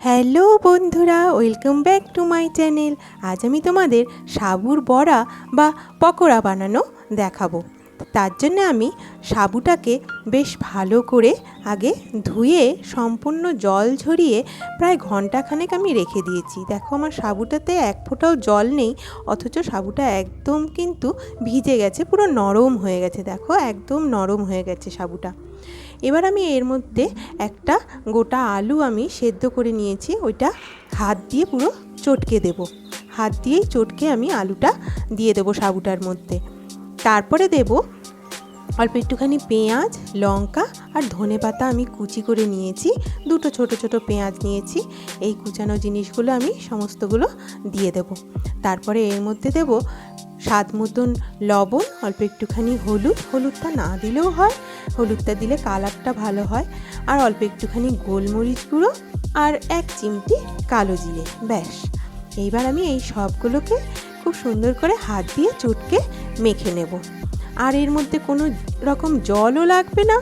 Hello বন্ধুরা, welcome back to my channel. আজ আমি তোমাদের সাবুর বড়া বা পকোড়া বানানো দেখাবো। তার জন্য আমি সাবুটাকে বেশ ভালো করে আগে ধুয়ে সম্পূর্ণ জল ঝরিয়ে প্রায় ঘন্টাখানেক আমি রেখে দিয়েছি। দেখো আমার সাবুটাতে এক ফোঁটাও জল নেই, অথচ সাবুটা একদম কিন্তু ভিজে গেছে, পুরো নরম হয়ে গেছে। দেখো একদম নরম হয়ে গেছে সাবুটা। এবার আমি এর মধ্যে একটা গোটা আলু আমি সেদ্ধ করে নিয়েছি, ওইটা হাত দিয়ে পুরো চটকে দেব। হাত দিয়েই চটকে আমি আলুটা দিয়ে দেবো সাবুটার মধ্যে। তারপরে দেব অল্প একটুখানি পেঁয়াজ, লঙ্কা আর ধনে পাতা আমি কুচি করে নিয়েছি। দুটো ছোট ছোট পেঁয়াজ নিয়েছি। এই কুচানো জিনিসগুলো আমি সমস্তগুলো দিয়ে দেব। তারপরে এর মধ্যে দেব স্বাদ মতন লবণ, অল্প একটুখানি হলুদ। হলুদটা না দিলেও হয়, হলুদটা দিলে কালারটা ভালো হয়। আর অল্প একটুখানি গোলমরিচ গুঁড়ো আর এক চিমটি কালো জিরে, ব্যাস। এইবার আমি এই সবগুলোকে খুব সুন্দর করে হাত দিয়ে চটকে মেখে নেব। আর এর মধ্যে কোনো রকম জলও লাগবে না,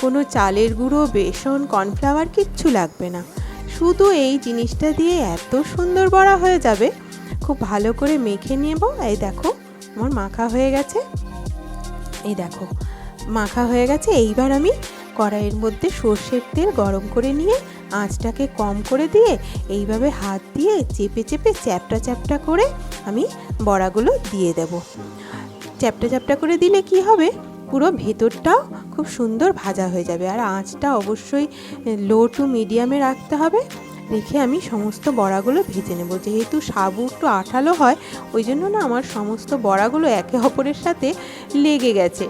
কোনো চালের গুঁড়ো, বেসন, কর্নফ্লাওয়ার কিচ্ছু লাগবে না। শুধু এই জিনিসটা দিয়ে এত সুন্দর বড়া হয়ে যাবে। খুব ভালো করে মেখে নেব। এই দেখো, আমার মাখা হয়ে গেছে। এই দেখো, মাখা হয়ে গেছে। এইবার আমি কড়াইয়ের মধ্যে সর্ষের তেল গরম করে নিয়ে আঁচটাকে কম করে দিয়ে এইভাবে হাত দিয়ে চেপে চেপে চ্যাপটা চ্যাপটা করে আমি বড়াগুলো দিয়ে দেব। চ্যাপটা চ্যাপটা করে দিলে কি হবে? পুরো ভেতরটাও খুব সুন্দর ভাজা হয়ে যাবে। আর আঁচটা অবশ্যই লো টু মিডিয়ামে রাখতে হবে। রেখে আমি সমস্ত বড়াগুলো ভেজে নেব। যেহেতু সাবু একটু আঠালো হয়, ওই জন্য না আমার সমস্ত বড়াগুলো একে অপরের সাথে লেগে গেছে।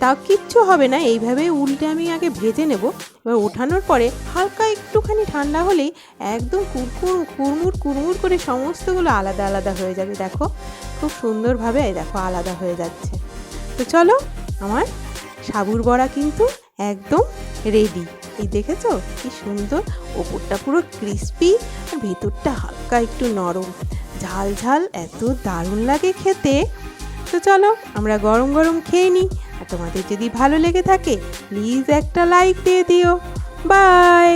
তাও কিচ্ছু হবে না, এইভাবে উল্টে আমি আগে ভেজে নেব। এবার ওঠানোর পরে হালকা একটুখানি ঠান্ডা হলেই একদম কুরকুর কুরমুর কুরমুর করে সমস্তগুলো আলাদা আলাদা হয়ে যাবে, দেখো। খুব সুন্দরভাবে দেখো, আলাদা হয়ে যাচ্ছে। তো চলো, আমার সাবুর বড়া কিন্তু একদম রেডি এই দেখেছ? কি সুন্দর, ওপরটা পুরো ক্রিস্পি আর ভেতরটা হালকা একটু নরম। ঝাল ঝাল, এত দারুণ লাগে খেতে। তো চলো, আমরা গরম গরম খেয়ে নিই। তোমাদের যদি ভালো লেগে থাকে প্লিজ একটা লাইক দিয়ে দিও। বাই